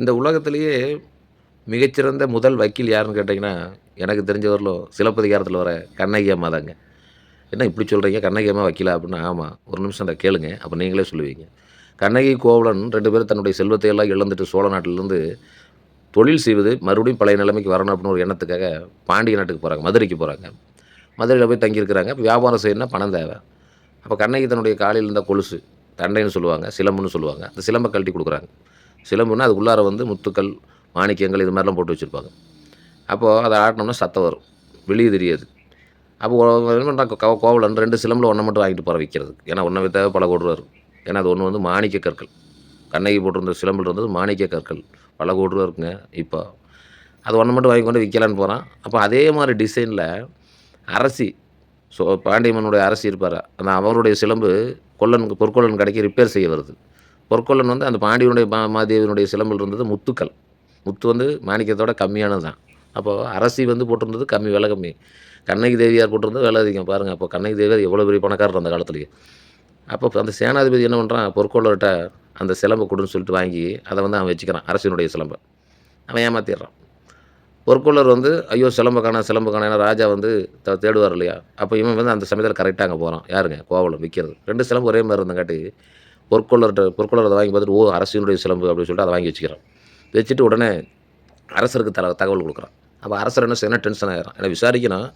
இந்த உலகத்திலேயே மிகச்சிறந்த முதல் வக்கீல் யாருன்னு கேட்டிங்கன்னா எனக்கு தெரிஞ்சவரிலும் சிலப்பதிகாரத்தில் வர கண்ணகி அம்மா தாங்க. என்ன இப்படி சொல்கிறீங்க கண்ணகி அம்மா வக்கீலா? அப்படின்னா ஆமாம் ஒரு நிமிஷம் அதை கேளுங்க அப்போ நீங்களே சொல்லுவீங்க. கண்ணகி கோவலன் ரெண்டு பேரும் தன்னுடைய செல்வத்தை எல்லாம் இழந்துட்டு சோழ நாட்டிலேருந்து தொழில் செய்வது மறுபடியும் பழைய நிலைமைக்கு வரணும் அப்படின்னு ஒரு எண்ணத்துக்காக பாண்டிய நாட்டுக்கு போகிறாங்க மதுரைக்கு போகிறாங்க மதுரையில் போய் தங்கியிருக்கிறாங்க. இப்போ வியாபாரம் செய்யணும்னா பணம் தேவை. அப்போ கண்ணகி தன்னுடைய காலையில் இருந்த கொலுசு தண்டைன்னு சொல்லுவாங்க சிலம்புன்னு சொல்லுவாங்க. அந்த சிலம்பை கழட்டி கொடுக்குறாங்க. சிலம்புன்னா அதுக்குள்ளார வந்து முத்துக்கள் மாணிக்கங்கள் இது மாதிரிலாம் போட்டு வச்சுருப்பாங்க. அப்போது அதை ஆட்டினோம்னா சத்தம் வரும். வெளியே தெரியாது. அப்போ என்ன பண்ணுறாங்க கோ கோவலன் ரெண்டு சிலம்பில் ஒன்றை மட்டும் வாங்கிட்டு போகிற வைக்கிறது ஏன்னா ஒன்றை தேவை பல கோடி ரூபா இருக்கும். ஏன்னா அது ஒன்று வந்து மாணிக்க கற்கள். கண்ணகி போட்டிருந்த சிலம்பில் இருந்தது மாணிக்க கற்கள். பல கோடி ரூபா இருக்குங்க இப்போ. அது ஒன்று மட்டும் வாங்கி கொண்டு விற்கலான்னு போகிறான் அப்போ அதே மாதிரி டிசைனில் அரசி ஸோ பாண்டியம்மனுடைய அரசி இருப்பார்? அந்த அவருடைய சிலம்பு கொல்லனுக்கு பொற்கொல்லன் கடைக்கு ரிப்பேர் செய்ய வருது. பொற்கொல்லன் வந்து அந்த பாண்டியனுடைய மா மாதேவியனுடைய சிலம்பில் இருந்தது முத்துக்கள். முத்து வந்து மாணிக்கத்தோட கம்மியானது தான் அப்போது அரசி வந்து போட்டிருந்தது கம்மி விலை கம்மி. கண்ணகி தேவியார் போட்டிருந்தது விலை அதிகம். பாருங்கள் அப்போ கண்ணகி தேவியார் எவ்வளோ பெரிய பணக்காரர் அந்த காலத்துலேயே. அப்போ அந்த சேனாதிபதி என்ன பண்ணுறான் பொற்கொள்ளர்கிட்ட அந்த சிலம்பை கொடுன்னு சொல்லிட்டு வாங்கி அதை வந்து அவன் வச்சுக்கிறான் அரசினுடைய சிலம்பை. அவன் ஏமாற்றிடுறான் பொற்கொள்ளர் வந்து ஐயோ சிலம்ப காணா சிலம்ப காணா ஏன்னா ராஜா வந்து த- தேடுவார் இல்லையா? அப்போ இவன் வந்து அந்த சமயத்தில் கரெக்டாக அங்கே போகிறான் யாருங்க? கோவலம் விற்கிறது ரெண்டு சிலம்பு ஒரே மாதிரி இருந்தங்காட்டி பொற்கொள்ளர்கிட்ட பொற்கொள்ளர் அதை வாங்கி பார்த்துட்டு ஓ அரசினுடைய சிலம்பு அப்படின்னு சொல்லிட்டு அதை வாங்கி வச்சுக்கிறான். வச்சுட்டு உடனே அரசருக்கு தல தகவல் கொடுக்குறான். அப்போ அரசர் என்ன செய்யணும் டென்ஷன் ஆகிறான் ஏன்னா விசாரிக்கணும்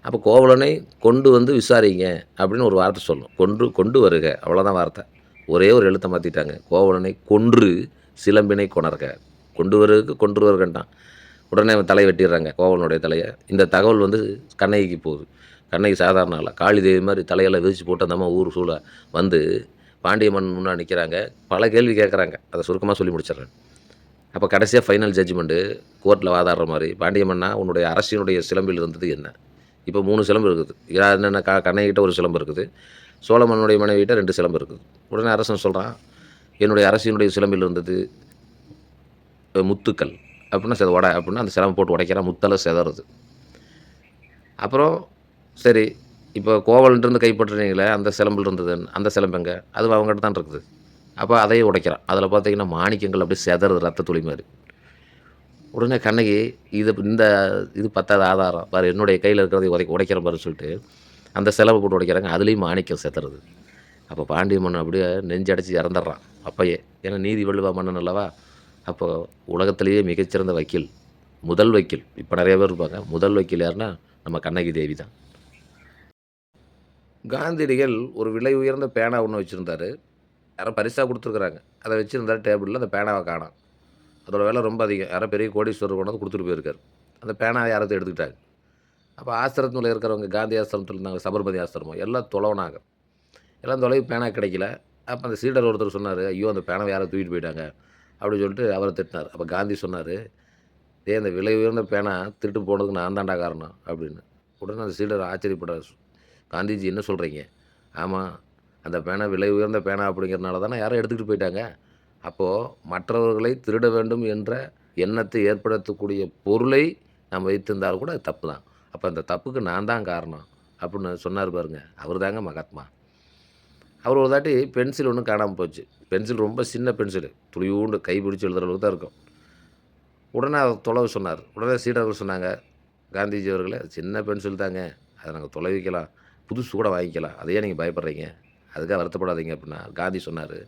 அப்போ கோவலனை கொண்டு வந்து விசாரிங்க அப்படின்னு ஒரு வார்த்தை சொல்லணும் கொண்டு கொண்டு வருக. அவ்வளோதான் வார்த்தை. ஒரே ஒரு எழுத்தை மாற்றிட்டாங்க கோவலனை கொன்று சிலம்பினை கொணர்க. கொண்டு வருவதுக்கு கொன்று வருகன்ட்டான். உடனே தலை வெட்டிடுறாங்க கோவலனுடைய தலையை. இந்த தகவல் வந்து கண்ணகிக்கு போகுது. கண்ணகி சாதாரண ஆளா. காளி தேவி மாதிரி தலையெல்லாம் விரிச்சு போட்டு அந்த ஊர் சூழ வந்து பாண்டிய மன்னன் முன்னாடி நிற்கிறாங்க பல கேள்வி கேட்குறாங்க. அதை சுருக்கமாக சொல்லி முடிச்சிடுறேன். அப்போ கடைசியாக ஃபைனல் ஜட்ஜ்மெண்ட்டு கோர்ட்டில் வாதாடுற மாதிரி பாண்டிய மன்னா உன்னுடைய அரசினுடைய சிலம்பில் இருந்தது என்ன? இப்போ மூணு சிலம்பு இருக்குது. என்னென்ன க கண்ணகிட்ட ஒரு சிலம்பு இருக்குது. சோழமன்னுடைய மனைவிகிட்ட ரெண்டு சிலம்பு இருக்குது. உடனே அரசன் சொல்கிறான் என்னுடைய அரசினுடைய சிலம்பில் இருந்தது முத்துக்கள். அப்படின்னா செத உடை அப்படின்னா அந்த சிலம்பு போட்டு உடைக்கிறான் முத்தலை செதறது. அப்புறம் சரி இப்போ கோவலன்ட்டு கைப்பற்றுறீங்களே அந்த சிலம்பில் இருந்தது அந்த சிலம்புங்க அது அவங்ககிட்ட தான் இருக்குது. அப்போ அதையும் உடைக்கிறான் அதில் பார்த்தீங்கன்னா மாணிக்கங்கள் அப்படியே செதறது ரத்த துளி மாதிரி. உடனே கண்ணகி இது இந்த இது பத்தாத ஆதாரம். பாரு என்னுடைய கையில் இருக்கிறதை உதை உடைக்கிற பாரு சொல்லிட்டு அந்த செலவு போட்டு உடைக்கிறாங்க. அதுலேயும் மாணிக்கம் செத்துறது அப்போ பாண்டிய மன்னன் அப்படியே நெஞ்சடைச்சி இறந்துடுறான். அப்பயே. ஏன்னா நீதி வள்ளுவா மன்னன் அல்லவா? அப்போ உலகத்திலேயே மிகச்சிறந்த வக்கீல் முதல் வக்கீல். இப்போ நிறைய பேர் இருப்பாங்க. முதல் வக்கீல் யாருன்னா நம்ம கண்ணகி தேவி தான். காந்தியடிகள் ஒரு விலை உயர்ந்த பேனா ஒன்று வச்சுருந்தாரு. யாரோ பரிசாக கொடுத்துருக்குறாங்க. அதை வச்சுருந்தாரு டேபிளில் அந்த பேனாவை காணோம். அதோட வேலை ரொம்ப அதிகம். யாரோ பெரிய கோடீஸ்வரர் கொண்டு வந்து கொடுத்துட்டு போயிருக்காரு. அந்த பேனாவை யாராவது எடுத்துக்கிட்டாங்க அப்போ ஆசிரமத்தில் இருக்கிறவங்க காந்தி ஆசிரமத்தில் இருந்தாங்க சபர்மதி ஆசிரமம் எல்லாம் தொலைவனாங்க எல்லாம் தொலைவு பேனா கிடைக்கல. அப்போ அந்த சீடர் ஒருத்தர் சொன்னார் ஐயோ அந்த பேனாவை யாரோ தூக்கிட்டு போயிட்டாங்க. அப்படின்னு சொல்லிட்டு அவரை திட்டினார். அப்போ காந்தி சொன்னார் ஏ அந்த விலை உயர்ந்த பேனா திருட்டு போனதுக்கு நான் தான்டா காரணம் அப்படின்னு. உடனே அந்த சீடர் ஆச்சரியப்படுறார். காந்திஜி என்ன சொல்கிறீங்க ஆமாம் அந்த பேனா விலை உயர்ந்த பேனா அப்படிங்கிறனால தானே யாரும் எடுத்துக்கிட்டு போயிட்டாங்க. அப்போது மற்றவர்களை திருட வேண்டும் என்ற எண்ணத்தை ஏற்படுத்தக்கூடிய பொருளை நம்ம வைத்திருந்தாலும் கூட அது தப்பு தான். அப்போ அந்த தப்புக்கு நான் தான் காரணம் அப்படின்னு சொன்னார் பாருங்க. அவர் தாங்க மகாத்மா. அவர் ஒரு தாட்டி பென்சில் ஒன்று காணாமல் போச்சு. பென்சில் ரொம்ப சின்ன பென்சில். துளியூண்டு கை பிடிச்சி எழுதுகிற அளவுக்கு தான் இருக்கும். உடனே அவர் தொலைவு சொன்னார். உடனே சீடர்கள் சொன்னாங்க காந்திஜி அவர்களே சின்ன பென்சில் தாங்க. அதை நாங்கள் தொலைவிக்கலாம். புதுசு கூட வாங்கிக்கலாம். அதையே நீங்கள் பயப்படுறீங்க. அதுக்காக வருத்தப்படாதீங்க அப்படின்னா காந்தி சொன்னார்.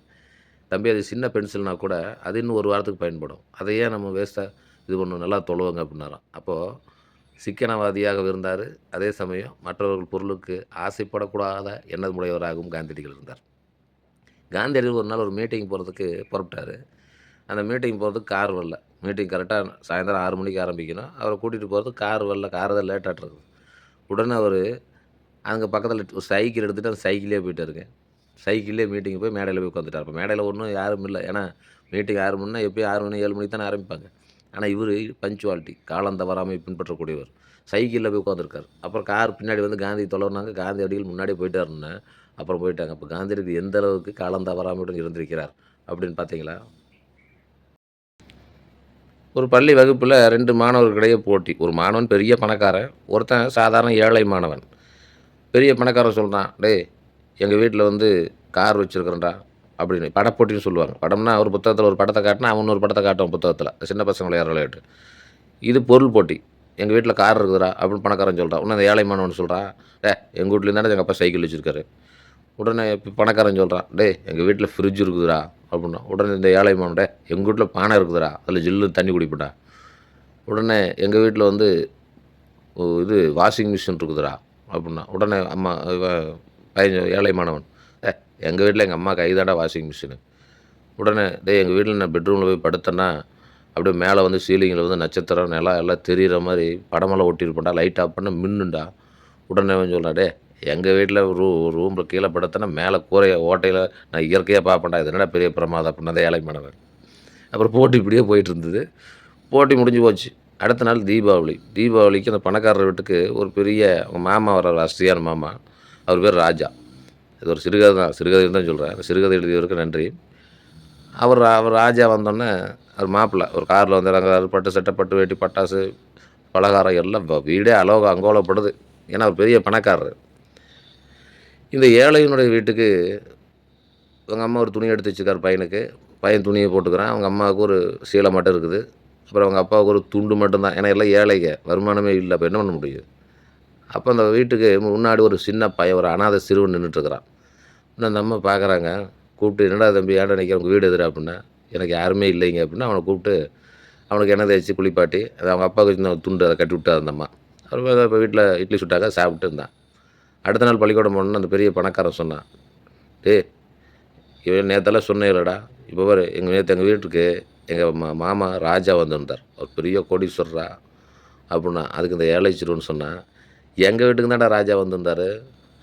தம்பி அது சின்ன பென்சில்னா கூட அது இன்னும் ஒரு வாரத்துக்கு பயன்படும். அதையே நம்ம வேஸ்ட்டாக இது பண்ணணும் நல்லா தொழுவுங்க அப்படின்னாராம். அப்போது சிக்கனவாதியாக இருந்தார். அதே சமயம் மற்றவர்கள் பொருளுக்கு ஆசைப்படக்கூடாத எண்ணமுடையவராகவும் காந்தியடிகள் இருந்தார். காந்தியடிகள் ஒரு நாள் ஒரு மீட்டிங் போகிறதுக்கு புறப்பட்டார். அந்த மீட்டிங் போகிறதுக்கு கார் வரல. மீட்டிங் கரெக்டாக சாயந்தரம் ஆறு மணிக்கு ஆரம்பிக்கணும். அவரை கூட்டிகிட்டு போகிறதுக்கு கார் வரல. கார் தான் லேட்டாக இருக்குது உடனே அவர் அங்கே பக்கத்தில் ஒரு சைக்கிள் எடுத்துகிட்டு அந்த சைக்கிளே போயிட்டாருங்க சைக்கிளே மீட்டிங் போய் மேடையில் போய் உட்காந்துட்டார் இப்போ மேடையில் ஒன்றும் யாரும் இல்லை. ஏன்னா மீட்டிங் ஆறு மணினா எப்பயும் ஆறு மணி ஏழு மணிக்கு தானே ஆரம்பிப்பாங்க. ஆனால் இவர் பஞ்சுவாலிட்டி காலம் தவறாமல் பின்பற்றக்கூடியவர். சைக்கிளில் போய் உட்காந்துருக்கார் அப்புறம் கார் பின்னாடி வந்து காந்தி தொலைனாங்க காந்தி அடிகள் முன்னாடியே போயிட்டாருன்னு அப்புறம் போயிட்டாங்க. அப்போ காந்தியடிகள் எந்த அளவுக்கு காலம் தவறாமல் இருந்திருக்கிறார் அப்படின்னு பார்த்தீங்களா ஒரு பள்ளி வகுப்பில் ரெண்டு மாணவர்களிடையே போட்டி. ஒரு மாணவன் பெரிய பணக்காரன் ஒருத்தன் சாதாரண ஏழை மாணவன். பெரிய பணக்காரன் சொல்கிறான் டேய் எங்கள் வீட்டில் வந்து கார் வச்சுருக்கிறேன்டா அப்படின்னு. படப்போட்டின்னு சொல்லுவாங்க. படம்னா ஒரு புத்தகத்தில் ஒரு படத்தை காட்டினா அவன் ஒரு படத்தை காட்டுவான் புத்தகத்தில். சின்ன பசங்க விளையாடுற விளையாட்டு? இது பொருள் போட்டி. எங்கள் வீட்டில் கார் இருக்குதுடா அப்படின்னு பணக்காரன் சொல்கிறான் இன்னும் அந்த ஏழை மாணவன் சொல்கிறான் டே எங்கள் வீட்லேருந்து எங்கள் அப்பா சைக்கிள் வச்சுருக்காரு. உடனே இப்போ பணக்காரன் சொல்கிறான் டே எங்கள் வீட்டில் ஃப்ரிட்ஜ் இருக்குதுடா அப்படின்னா உடனே இந்த ஏழை மாவட்ட எங்கள் வீட்டில் பானை இருக்குதுடா அதில் ஜில்லு தண்ணி குடிப்படா உடனே எங்கள் வீட்டில் வந்து இது வாஷிங் மிஷின் இருக்குதுடா அப்படின்னா உடனே அம்மா பையன் ஏழை மாணவன் ஏ எங்கள் வீட்டில் எங்கள் அம்மா கைதாடா வாஷிங் மிஷினு உடனே டேய் எங்கள் வீட்டில் நான் பெட்ரூமில் போய் படுத்தேன்னா அப்படியே மேலே வந்து சீலிங்கில் வந்து நட்சத்திரம் நிலம் எல்லாம் தெரிகிற மாதிரி படமெல்லாம் ஒட்டியிருப்பேன்டா லைட் ஆஃப் பண்ண மின்னுண்டா. உடனே சொல்கிறா டே எங்கள் வீட்டில் ரூ ரூமில் கீழே படுத்தேன்னா மேலே கூரை ஓட்டையில் நான் இயற்கையாக பார்ப்பேன்டா இது என்னடா பெரிய பிரமாதம் அப்படின்னா அந்த ஏழை மாணவன். அப்புறம் போட்டி இப்படியே போயிட்டு இருந்தது போட்டி முடிஞ்சு போச்சு. அடுத்த நாள் தீபாவளி. தீபாவளிக்கு அந்த பணக்காரர் வீட்டுக்கு ஒரு பெரிய அவங்க மாமா வர ராஷ்டிரியான மாமா. அவர் பேர் ராஜா. இது ஒரு சிறுகதை தான் சிறுகதை தான் சொல்கிறேன் அந்த சிறுகதை எழுதியவருக்கு நன்றி. அவர் அவர் ராஜா வந்தோடனே அவர் மாப்பிள்ளை ஒரு காரில் வந்து அது பட்டு சட்டை பட்டு வேட்டி பட்டாசு பலகாரம் எல்லாம் வீடே அலோக அங்கோலப்படுது. ஏன்னா அவர் பெரிய பணக்காரர். இந்த ஏழையினுடைய வீட்டுக்கு அவங்க அம்மா ஒரு துணி எடுத்து வச்சுருக்கார் பையனுக்கு. பையன் துணியை போட்டுக்கிறான். அவங்க அம்மாவுக்கு ஒரு சீலை மட்டும் இருக்குது. அப்புறம் அவங்க அப்பாவுக்கு ஒரு துண்டு மட்டும்தான். ஏன்னா எல்லாம் ஏழைங்க. வருமானமே இல்லை. அப்போ என்ன பண்ண முடியும்? அப்போ அந்த வீட்டுக்கு முன்னாடி ஒரு சின்ன பையன் ஒரு அனாதை சிறுவன் நின்றுட்டுருக்கிறான் இன்னும் அந்த அம்மா பார்க்குறாங்க கூப்பிட்டு என்னடா தம்பி ஏன்டா நிற்கிற உங்கள் வீடு எதிரா அப்படின்னா எனக்கு யாருமே இல்லைங்க. அப்படின்னா அவனை கூப்பிட்டு அவனுக்கு என்ன தேய்ச்சி குளிப்பாட்டி அது அவங்க அப்பாவுக்கு சின்ன துண்டு அதை கட்டி விட்டா அந்த அம்மா. அப்புறம் இப்போ வீட்டில் இட்லி சுட்டாக்க சாப்பிட்டு இருந்தான். அடுத்த நாள் பள்ளிக்கூடம் போனோன்னு அந்த பெரிய பணக்காரன் சொன்னான். டே இவன் நேத்தெல்லாம் சொன்னேன் இல்லைடா. இப்போ பாரு எங்கள் நேற்று எங்கள் வீட்டுக்கு எங்கள் மா மாமா ராஜா வந்திருந்தார். ஒரு பெரிய கோடீஸ்வரரா அப்படின்னா அதுக்கு இந்த ஏழை சிறுவன் சொன்னான் எங்கள் வீட்டுக்கு தான்டா ராஜா வந்திருந்தார்.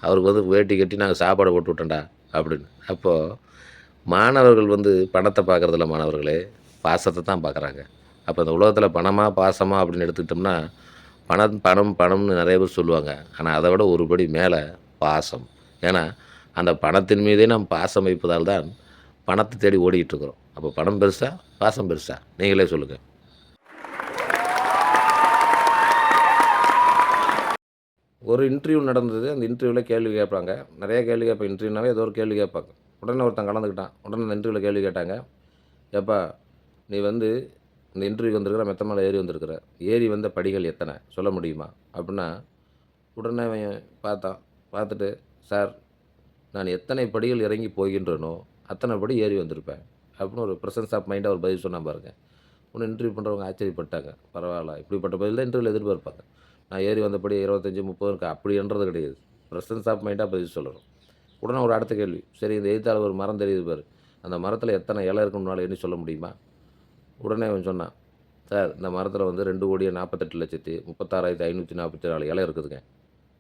அவருக்கு வந்து வேட்டி கட்டி நாங்கள் சாப்பாடு போட்டு விட்டோம்டா அப்படின்னு. அப்போது மாணவர்கள் வந்து பணத்தை பார்க்குறதில்ல மாணவர்களே பாசத்தை தான் பார்க்குறாங்க அப்போ இந்த உலகத்தில் பணமாக பாசமாக அப்படின்னு எடுத்துக்கிட்டோம்னா பணம் பணம் பணம்னு நிறைய பேர் சொல்லுவாங்க. ஆனால் அதை விட ஒரு படி மேலே பாசம். ஏன்னா அந்த பணத்தின் மீதே நாம் பாசம் வைப்பதால் தான் பணத்தை தேடி ஓடிக்கிட்டு இருக்கிறோம் அப்போ பணம் பெருசா பாசம் பெருசா? நீங்களே சொல்லுங்கள் ஒரு இன்டர்வியூ நடந்தது. அந்த இன்டர்வியூவில் கேள்வி கேட்பாங்க. நிறைய கேள்வி கேட்பாங்க இன்டர்வியூனாவே ஏதோ ஒரு கேள்வி கேட்பாங்க. உடனே ஒருத்தன் கலந்துக்கிட்டான். உடனே அந்த இன்டர்வியூவில் கேள்வி கேட்டாங்க. ஏப்பா நீ வந்து இந்த இன்டர்வியூ வந்திருக்கிற மெத்த மேலே ஏறி வந்திருக்கிற ஏறி வந்த படிகள் எத்தனை? சொல்ல முடியுமா? அப்படின்னா உடனே அவன் பார்த்தான் பார்த்துட்டு சார் நான் எத்தனை படிகள் இறங்கி போகின்றனோ அத்தனை படி ஏறி வந்திருப்பேன். அப்படின்னு ஒரு ப்ரெசன்ஸ் ஆஃப் மைண்டாக ஒரு பதில் சொன்னால் பாருங்க. ஒன்று இன்டர்வியூ பண்ணுறவங்க ஆச்சரியப்பட்டாங்க. பரவாயில்ல இப்படிப்பட்ட பதில் தான் இன்டர்வியூவில் எதிர்பார்ப்பாங்க. நான் ஏறி வந்தபடி இருபத்தஞ்சி முப்பது இருக்கா அப்படின்றது கிடையாது. ப்ரெசன்ஸ் ஆஃப் மைண்டாக பதில் சொல்லணும். உடனே ஒரு அடுத்த கேள்வி சரி இந்த எழுத்தாளர் ஒரு மரம் தெரியுது பாரு. அந்த மரத்தில் எத்தனை இலை இருக்கணும்னால என்ன சொல்ல முடியுமா? உடனே அவன் சொன்னான் சார் இந்த மரத்தில் வந்து ரெண்டு கோடியே நாற்பத்தெட்டு லட்சத்தி முப்பத்தாறாயிரத்தி ஐநூற்றி நாற்பத்தி நாலு இலை இருக்குதுங்க.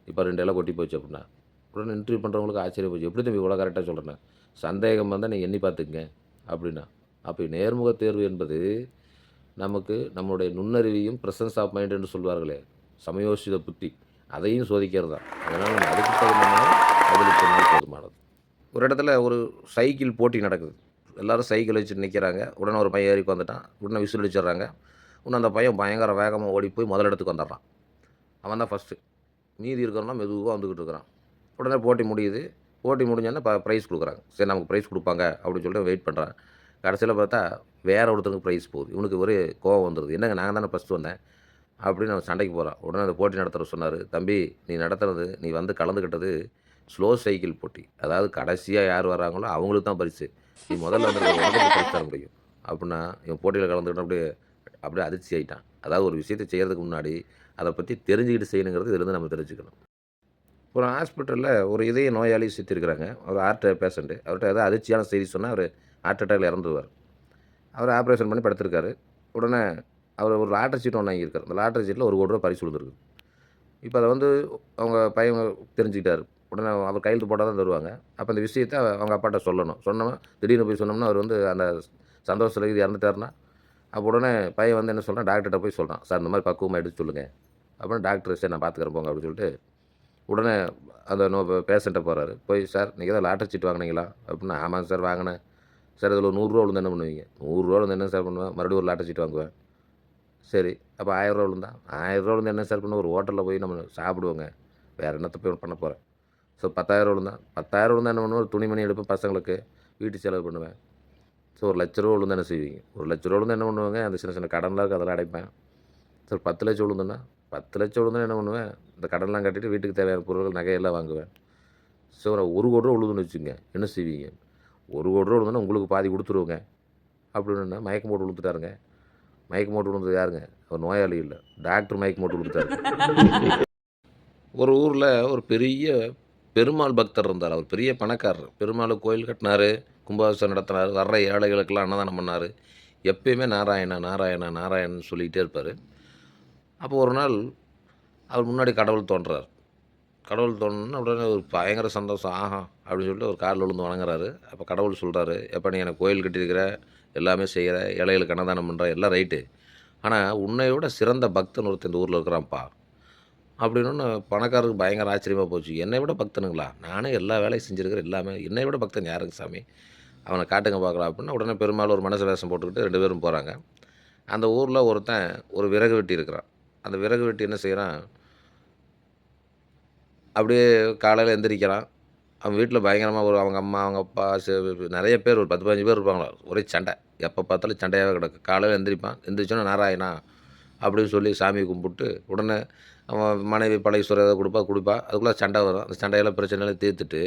இப்போ ரெண்டு இலை கொட்டி போச்சு அப்படின்னா. உடனே இன்டர்வியூ பண்ணுறவங்களுக்கு ஆச்சரிய போச்சு. எப்படி தம்பி இவ்வளோ கரெக்டாக சொல்கிறேன் சந்தேகம் வந்தால் நீங்கள் எண்ணி பார்த்துக்குங்க அப்படின்னா. அப்போ நேர்முக தேர்வு என்பது நமக்கு நம்மளுடைய நுண்ணறிவையும் ப்ரெசன்ஸ் ஆஃப் மைண்ட் என்று சொல்வார்களே சமயோசித புத்தி. அதையும் சோதிக்கிறது தான் அதனால் நம்ம அதுக்கு தகுந்த மாதிரி சொன்னால் போதுமானது. ஒரு இடத்துல ஒரு சைக்கிள் போட்டி நடக்குது. எல்லாரும் சைக்கிள் வச்சு நிற்கிறாங்க உடனே ஒரு பையன் ஏறி வந்துட்டான். உடனே விசில் அடிச்சிடுறாங்க உடனே அந்த பையன் பயங்கர வேகமாக ஓடி போய் முதல் இடத்துக்கு வந்துடுறான். அவன் தான் ஃபஸ்ட்டு மீதி இருக்கிறவனா மெதுவாக வந்துக்கிட்டு இருக்கிறான். உடனே போட்டி முடியுது. போட்டி முடிஞ்சோடனே ப ப்ரைஸ் கொடுக்குறாங்க. சரி நமக்கு ப்ரைஸ் கொடுப்பாங்க அப்படின்னு சொல்லிட்டு வெயிட் பண்ணுறான் கடைசியில் பார்த்தா வேற ஒருத்தருக்கு ப்ரைஸ் போகுது. இவனுக்கு ஒரே கோவம் வந்துடுது என்னங்க நான் தானே ஃபஸ்ட்டு வந்தேன். அப்படின்னு அவன் சண்டைக்கு போகிறான் உடனே அந்த போட்டி நடத்துகிற சொன்னார் தம்பி நீ நடத்துறது நீ வந்து கலந்துக்கிட்டது ஸ்லோ சைக்கிள் போட்டி. அதாவது கடைசியாக யார் வராங்களோ அவங்களுக்கு தான் பரிசு. நீ முதல்ல வந்து தர முடியும்? அப்படின்னா இவன் போட்டியில் கலந்துக்கிட்டு அப்படியே அப்படியே அதிர்ச்சி ஆகிட்டான் அதாவது ஒரு விஷயத்தை செய்கிறதுக்கு முன்னாடி அதை பற்றி தெரிஞ்சுக்கிட்டு செய்யணுங்கிறது இதுலேருந்து நம்ம தெரிஞ்சுக்கணும். ஒரு ஹாஸ்பிட்டலில் ஒரு இதய நோயாளி சுற்றிருக்கிறாங்க ஒரு ஹார்ட் பேஷண்ட்டு அவர்கிட்ட ஏதாவது அதிர்ச்சியான செய்தி சொன்னால் அவர் ஹார்ட் அட்டாக்ல இறந்துருவார். அவர் ஆப்ரேஷன் பண்ணி படுத்திருக்காரு. உடனே அவர் ஒரு லாட்டரி சீட் ஒன்று வாங்கியிருக்கார். அந்த லாட்டரி சீட்டில் ஒரு கோடி ரூபா பரிசு விழுந்துருக்கு. இப்போ அதை வந்து அவங்க பையன் தெரிஞ்சுக்கிட்டார். உடனே அவர் கையெழுத்து போட்டால் தான் தருவாங்க. அப்போ அந்த விஷயத்தை அவங்க அப்பாட்ட சொல்லணும். சொன்னோம்னா திடீர்னு போய் சொன்னோம்னா அவர் வந்து அந்த சந்தோஷத்தில் இது இறந்துட்டாருன்னா அப்போ உடனே பையன் வந்து என்ன சொல்கிறான் டாக்டர்கிட்ட போய் சொல்கிறான் சார் இந்த மாதிரி பக்குவமாக எடுத்து சொல்லுங்கள் அப்புறம் டாக்டர் சரி நான் பார்த்துக்கிறேன் போங்க அப்படின்னு சொல்லிட்டு உடனே அந்த நோ பேஷண்ட்டை போகிறாரு போய் சார் நீங்கள் தான் லாட்டரி சீட் வாங்கினீங்களா? அப்படின்னா ஆமாங்க சார் வாங்கினேன். சார் இதில் ஒரு நூறுரூவா விழுந்து என்ன பண்ணுவீங்க? நூறுரூவா விழுந்து என்ன சார் பண்ணுவேன்? மறுபடியும் ஒரு லாட்டரி சீட் வாங்குவேன். சரி அப்போ ஆயிரரூவா விழுந்தா? ஆயிரரூவா விழுந்து என்ன சார் பண்ணுவோம் ஒரு ஹோட்டலில் போய் நம்ம சாப்பிடுவோங்க. வேறு என்னத்தை போய் பண்ண போகிறேன் ஸோ பத்தாயிரம் விழுந்தா பத்தாயிரம் விழுந்தா என்ன பண்ணுவேன்? ஒரு துணிமணி எடுப்பேன் பசங்களுக்கு. வீட்டு செலவு பண்ணுவேன். ஸோ ஒரு லட்ச ரூபா விழுந்தா என்ன செய்வீங்க? ஒரு லட்ச ரூபா விழுந்தா என்ன பண்ணுவாங்க? அந்த சின்ன சின்ன கடன்லாம் இருக்குது அதெல்லாம் அடைப்பேன். ஸோ பத்து லட்சம் விழுந்துன்னா பத்து லட்சம் விழுந்தா என்ன பண்ணுவேன்? இந்த கடன்லாம் கட்டிட்டு வீட்டுக்கு தேவையான பொருட்கள் நகையெல்லாம் வாங்குவேன். ஸோ ஒரு ஒரு கோடி ரூபா விழுதுன்னு வச்சுங்க என்ன செய்வீங்க? ஒரு கோடி ரூபா விழுந்தோன்னா உங்களுக்கு பாதி கொடுத்துருவோங்க. அப்படின்னு மயக்கம் போட்டு விழுந்துட்டாருங்க. மயக்கம் போட்டு விழுந்தது யாருங்க? அவர் நோயாளி இல்லை. டாக்டர் மயக்கம் போட்டு விழுந்துட்டாரு. ஒரு ஊரில் ஒரு பெரிய பெருமாள் பக்தர் இருந்தார். அவர் பெரிய பணக்காரர். பெருமாள் கோயில் கட்டினார் கும்பாபிஷேகம் நடத்தினார் வர்ற ஏழைகளுக்கெல்லாம் அன்னதானம் பண்ணார். எப்பயுமே நாராயணா நாராயணா நாராயணன் சொல்லிக்கிட்டே இருப்பார். அப்போ ஒரு நாள் அவர் முன்னாடி கடவுள் தோன்றார். கடவுள் தோணுன்னு உடனே ஒரு பயங்கர சந்தோஷம். ஆஹா அப்படின்னு சொல்லிட்டு ஒரு காரில் விழுந்து வணங்குறாரு. அப்போ கடவுள் சொல்கிறாரு எப்போ நீ எனக்கு கோயில் கட்டியிருக்கிற? எல்லாமே செய்கிற ஏழைகளுக்கு அன்னதானம் பண்ணுற எல்லாம் ரைட்டு. ஆனால் உன்னை விட சிறந்த பக்தன் ஒருத்தன் இந்த ஊரில் இருக்கிறான்ப்பா. அப்படின்னு பணக்காரருக்கு பயங்கர ஆச்சரியமாக போச்சு. என்னை விட பக்தனுங்களா? நானே எல்லா வேலையும் செஞ்சுருக்கிறேன் எல்லாமே என்னை விட பக்தன் யாருங்க சாமி? அவனை காட்டுங்க பார்க்கலாம் அப்படின்னு உடனே பெருமாள் ஒரு மனசு வேஷம் போட்டுக்கிட்டு ரெண்டு பேரும் போகிறாங்க அந்த ஊரில் ஒருத்தன் ஒரு விறகு வெட்டி இருக்கிறான். அந்த விறகு வெட்டி என்ன செய்கிறான் அப்படியே காலையில் எந்திரிக்கிறான். அவன் வீட்டில் பயங்கரமாக ஒரு அவங்க அம்மா அவங்க அப்பா நிறைய பேர் ஒரு பத்து பதினஞ்சு பேர் இருப்பாங்களா? ஒரே சண்டை. எப்போ பார்த்தாலும் சண்டையாகவே கிடக்கு. காலையில் எந்திரிப்பான். எந்திரிச்சோன்னா நாராயணா? அப்படின்னு சொல்லி சாமி கும்பிட்டு உடனே மனைவி பழைய சுரம் ஏதாவது கொடுப்பா கொடுப்பா. அதுக்குள்ளே சண்டை வரும். அந்த சண்டையெல்லாம் பிரச்சனையெல்லாம் தீர்த்துட்டு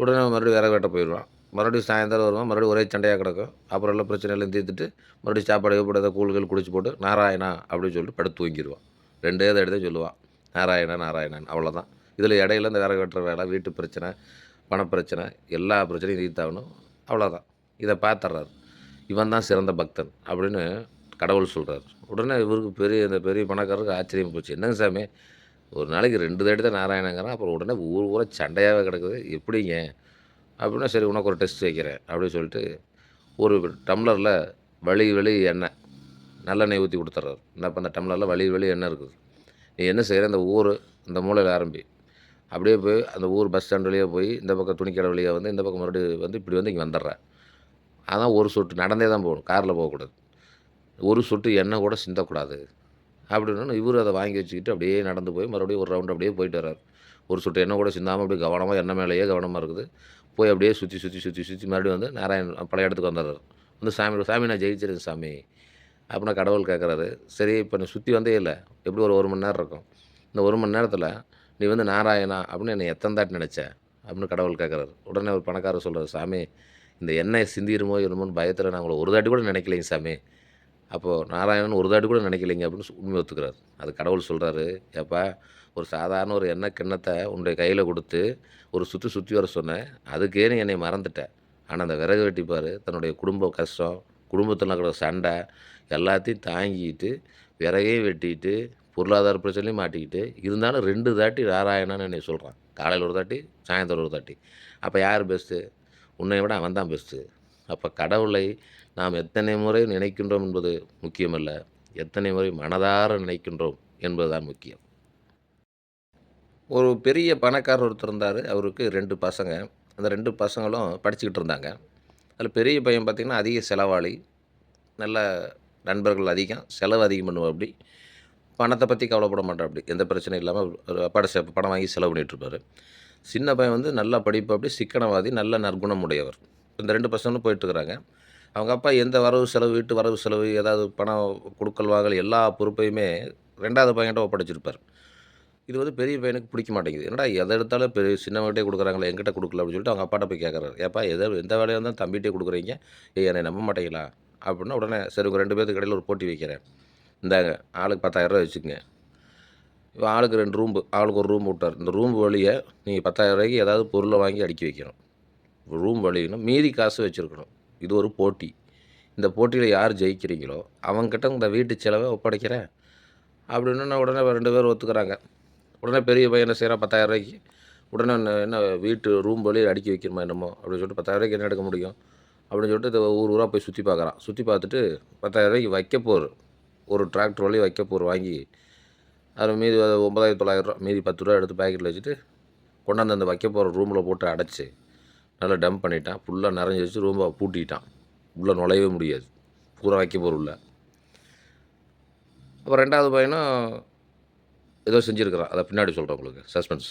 உடனே மறுபடியும் விறகு வெட்ட போயிடுவான். மறுபடியும் சாயந்தரம் வருவான். மறுபடியும் ஒரே சண்டையாக கிடக்கும். அப்புறம் எல்லாம் பிரச்சனையெல்லாம் தீர்த்துட்டு மறுபடியும் சாப்பாடு எப்படி ஏதாவது கூழ்கள் குடிச்சு போட்டு நாராயணா அப்படின்னு சொல்லிட்டு படுத்து தூங்கிடுவான். ரெண்டே தான் எடுத்து சொல்லுவான். நாராயணா நாராயணன் அவ்வளோதான் இதில் இடையில இந்த விறகு வெட்டுற வேலை வீட்டு பிரச்சனை பணப்பிரச்சனை எல்லா பிரச்சனையும் தீர்த்தாகணும். அவ்வளோதான் இதை பார்த்துட்றாரு. இவன் தான் சிறந்த பக்தன் அப்படின்னு கடவுள் சொல்கிறார் உடனே இவருக்கு பெரிய இந்த பெரிய பணக்காரருக்கு ஆச்சரியம் போச்சு. என்னங்க சாமி? ஒரு நாளைக்கு ரெண்டு தேடி தான் நாராயணங்கிறான். அப்புறம் உடனே ஊர் ஊராக சண்டையாகவே கிடக்குது. எப்படிங்க? அப்படின்னா சரி உனக்கு ஒரு டெஸ்ட் வைக்கிறேன் அப்படின்னு சொல்லிட்டு ஒரு டம்ளரில் வழி வழி எண்ணெய் நல்லெண்ணெய் ஊற்றி கொடுத்துட்றாரு. இந்த இப்போ அந்த டம்ளரில் வழி வழி எண்ணெய் இருக்குது. நீ என்ன செய்கிற அந்த ஊர் இந்த மூலையில் ஆரம்பி. அப்படியே போய் அந்த ஊர் பஸ் ஸ்டாண்ட் வழியாக போய் இந்த பக்கம் துணிக்கடை வழியாக வந்து இந்த பக்கம் மறுபடியும் வந்து இப்படி வந்து இங்கே வந்துடுறேன் அதான் ஒரு சொட்டு நடந்தே தான் போகணும். காரில் போகக்கூடாது. ஒரு சொட்டு எண்ணெய் கூட சிந்தக்கூடாது. அப்படின்னு இவர் அதை வாங்கி வச்சுக்கிட்டு அப்படியே நடந்து போய் மறுபடியும் ஒரு ரவுண்டு அப்படியே போயிட்டு வர்றாரு. ஒரு சொட்டு எண்ணெய் கூட சிந்தாமல் அப்படியே கவனமாக எண்ணெய் மேலேயே கவனமாக இருக்குது. போய் அப்படியே சுற்றி சுற்றி சுற்றி சுற்றி மறுபடியும் வந்து நாராயண் பழைய இடத்துக்கு வந்துடுறாரு. வந்து சாமி சாமி நான் ஜெயிச்சிருக்கேன் சாமி அப்படின்னா கடவுள் கேட்குறாரு. சரி இப்போ நீ சுற்றி வந்தே இல்லை. எப்படி ஒரு ஒரு மணி நேரம் இருக்கும்? இந்த ஒரு மணி நேரத்தில் நீ வந்து நாராயணா அப்படின்னு என்னை எத்தனை தாட்டி நினச்ச? அப்படின்னு கடவுள் கேட்குறாரு. உடனே ஒரு பணக்காரர் சொல்கிறார் சாமி இந்த எண்ணெய் சிந்திருமோ என்னமோன்னு பயத்தில் நான் உங்களை ஒரு தாட்டி கூட நினைக்கலைங்க சாமி. அப்போது நாராயணன் ஒரு தாட்டி கூட நினைக்கலைங்க அப்படின்னு உண்மை ஒத்துக்கிறார். அது கடவுள் சொல்கிறாரு ஏப்பா ஒரு சாதாரண ஒரு எண்ணெய் கிண்ணத்தை உன்னுடைய கையில் கொடுத்து ஒரு சுற்றி சுற்றி வர சொன்னேன். அதுக்கே நீ என்னை மறந்துட்டேன் ஆனால் அந்த விறகு வெட்டிப்பார் தன்னுடைய குடும்ப கஷ்டம் குடும்பத்தில் இருக்கிற சண்டை எல்லாத்தையும் தாங்கிட்டு விறகையும் வெட்டிட்டு பொருளாதார பிரச்சனையும் மாட்டிக்கிட்டு இருந்தாலும் ரெண்டு தாட்டி நாராயணன்னு என்னை சொல்கிறான் காலையில் ஒரு தாட்டி சாயந்தரம் ஒரு தாட்டி. அப்போ யார் பெஸ்ட்டு உன்னை விட அவன் தான் பெஸ்ட்டு அப்போ கடவுளை நாம் எத்தனை முறை நினைக்கின்றோம் என்பது முக்கியமல்ல. எத்தனை முறை மனதார நினைக்கின்றோம் என்பதுதான் முக்கியம். ஒரு பெரிய பணக்காரர் ஒருத்தர் இருந்தார். அவருக்கு ரெண்டு பசங்க. அந்த ரெண்டு பசங்களும் படிச்சுக்கிட்டு இருந்தாங்க. அதில் பெரிய பையன் பார்த்திங்கன்னா அதிக செலவாளி. நல்ல நண்பர்கள் அதிகம். செலவு அதிகம் பண்ணுவோம் அப்படி. பணத்தை பற்றி கவலைப்பட மாட்டா அப்படி. எந்த பிரச்சனையும் இல்லாமல் ஒரு செ பணம் வாங்கி செலவு பண்ணிகிட்ருப்பார் சின்ன பையன் வந்து நல்லா படிப்பு அப்படி சிக்கனவாதி நல்ல நற்குணமுடையவர். இந்த ரெண்டு பசங்களும் போயிட்டுருக்குறாங்க. அவங்க அப்பா எந்த வரவு செலவு வீட்டு வரவு செலவு ஏதாவது பணம் கொடுக்கல் வாங்கல் எல்லா பொறுப்பையுமே ரெண்டாவது பையன்கிட்ட ஒப்படைச்சிருப்பார். இது வந்து பெரிய பையனுக்கு பிடிக்க மாட்டேங்குது. என்னடா எதை எடுத்தாலும் பெரிய சின்னவங்கிட்டே கொடுக்குறாங்களே எங்கிட்ட கொடுக்கல அப்படின்னு சொல்லிட்டு அவங்க அப்பாட்ட போய் கேட்குறாரு. ஏப்பா எதை எந்த வேலையாக இருந்தாலும் தம்பிகிட்டே கொடுக்குறீங்க? ஏ என்னை நம்ப மாட்டேங்களா? அப்படின்னா உடனே சரி உங்கள் ரெண்டு பேருக்கு கடையில் ஒரு போட்டி வைக்கிறேன். இந்தாங்க ஆளுக்கு பத்தாயிரரூவா வச்சுக்கோங்க. இப்போ ஆளுக்கு ரெண்டு ரூம்பு ஆளுக்கு ஒரு ரூம் விட்டார். இந்த ரூம் வழியை நீங்கள் பத்தாயிரரூவாய்க்கு ஏதாவது பொருளை வாங்கி அடுக்கி வைக்கணும். ரூம் வழியணும் மீதி காசு வச்சுருக்கணும். இது ஒரு போட்டி. இந்த போட்டியில் யார் ஜெயிக்கிறீங்களோ அவங்ககிட்ட இந்த வீட்டு செலவை ஒப்படைக்கிறேன். அப்படின்னு உடனே ரெண்டு பேர் ஒத்துக்கிறாங்க. உடனே பெரிய பையன் என்ன செய்கிறான் பத்தாயிரம் ரூபாய்க்கு உடனே என்ன- என்ன வீட்டு ரூம் வழியில் அடுக்கி வைக்கணுமா என்னமோ அப்படின்னு சொல்லிட்டு பத்தாயிரம் ரூபாய்க்கு என்ன எடுக்க முடியும்? அப்படின்னு சொல்லிட்டு இதை ஊர் ஊராக போய் சுற்றி பார்க்குறான். சுற்றி பார்த்துட்டு பத்தாயிரம் ரூபாய்க்கு வைக்க போர். ஒரு டிராக்டர் வழி வைக்க போர் வாங்கி அதில் மீதி ஒன்பதாயிரத்தி தொள்ளாயிரம் மீதி பத்து ரூபா எடுத்து பேக்கெட்டில் வச்சுட்டு கொண்டாந்து அந்த வைக்க போகிற ரூமில் போட்டு அடைச்சி நல்லா டம்ப் பண்ணிட்டான். ஃபுல்லாக நிறைஞ்சி வச்சு ரூமை பூட்டிட்டான். உள்ளே நுழையவே முடியாது. பூரா வைக்க போகிற அப்புறம் ரெண்டாவது பையனும் ஏதோ செஞ்சுருக்கிறான். அதை பின்னாடி சொல்கிறேன் உங்களுக்கு. சஸ்பென்ஸ்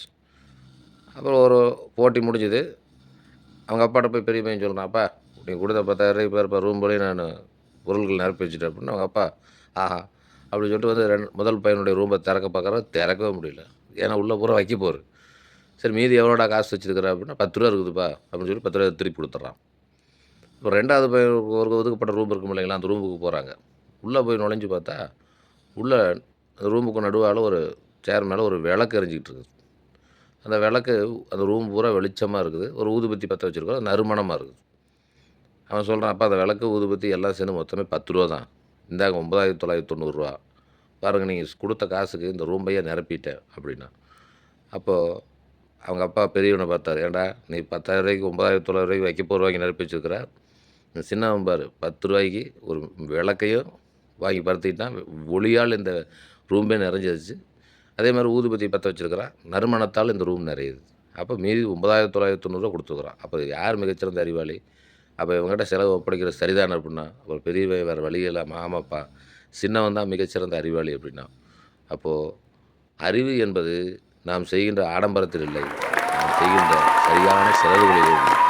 அப்புறம் ஒரு போட்டி முடிஞ்சுது. அவங்க அப்பாட்ட போய் பெரிய பையன் சொல்கிறான் அப்பா நீங்கள் கொடுத்த பத்தாயிரம் பேர் இப்போ ரூம் நான் பொருள்கள் நிரப்பி வச்சுட்டேன். அப்படின்னு அவங்க அப்பா ஆஹா. அப்படி சொல்லிட்டு வந்து ரெண்டு முதல் பையனுடைய ரூமை திறக்க பார்க்குற திறக்கவே முடியல. ஏன்னா உள்ளே பூரா வைக்க போகிறேன் சரி மீதி எவ்வளோடா காசு வச்சுருக்கிற? அப்படின்னா பத்து ரூபா இருக்குதுப்பா அப்படின்னு சொல்லி பத்து ரூபா திருப்பி கொடுத்துட்றான். இப்போ ரெண்டாவது பையன் ஒரு ஒதுக்கப்பட்ட ரூம் இருக்கும் இல்லைங்களா அந்த ரூமுக்கு போகிறாங்க உள்ளே போய் நுழைஞ்சு பார்த்தா உள்ளே அந்த ரூமுக்கு நடுவால் ஒரு சேர் மேலே ஒரு விளக்கு எரிஞ்சிக்கிட்டு இருக்குது. அந்த விளக்கு அந்த ரூம் பூரா வெளிச்சமாக இருக்குது. ஒரு ஊதுபத்தி பற்ற வச்சுருக்கோம் அது நறுமணமாக இருக்குது. அவன் சொல்கிறான் அப்போ அந்த விளக்கு ஊதுபத்தி எல்லாம் சேர்ந்து மொத்தமே பத்து ரூபா தான். இந்தாங்க ஒம்பதாயிரத்தி தொள்ளாயிரத்தி தொண்ணூறுரூவா பாருங்கள் நீங்கள் கொடுத்த காசுக்கு இந்த ரூம்பையே நிரப்பிட்டேன் அப்படின்னா. அப்போது அவங்க அப்பா பெரியவனை பார்த்தாரு. ஏன்டா நீ பத்தாயிரம் ரூபாய்க்கு ஒம்பதாயிரத்தி தொள்ளாயிரம் ரூபாய்க்கு வைக்க போகிற ரூபாய்க்கு நிரப்பி வச்சுருக்கிற சின்னவன் பாரு பத்து ரூபாய்க்கு ஒரு விளக்கையும் வாங்கி படுத்திக்கிட்டான் ஒளியால் இந்த ரூமே நிறைஞ்சிருச்சு. அதே மாதிரி ஊதுபத்தி பற்ற வச்சுருக்கிறான் நறுமணத்தால் இந்த ரூம் நிறையுது. அப்போ மீதி ஒன்பதாயிரத்தி தொள்ளாயிரத்தி தொண்ணூறுரூவா கொடுத்துருக்குறான். அப்போ யார் மிகச்சிறந்த அறிவாளி? அப்போ இவங்ககிட்ட செலவு ஒப்படைக்கிறது சரிதானே அப்படின்னா ஒரு பெரியவன் வேறு வழி இல்லாமல் ஆமாப்பா சின்னவன் தான் மிகச்சிறந்த அறிவாளி அப்படின்னா. அப்போது அறிவு என்பது நாம் செய்கின்ற ஆடம்பரத்தில் இல்லை. நாம் செய்கின்ற சரியான செலவுகளில் இல்லை.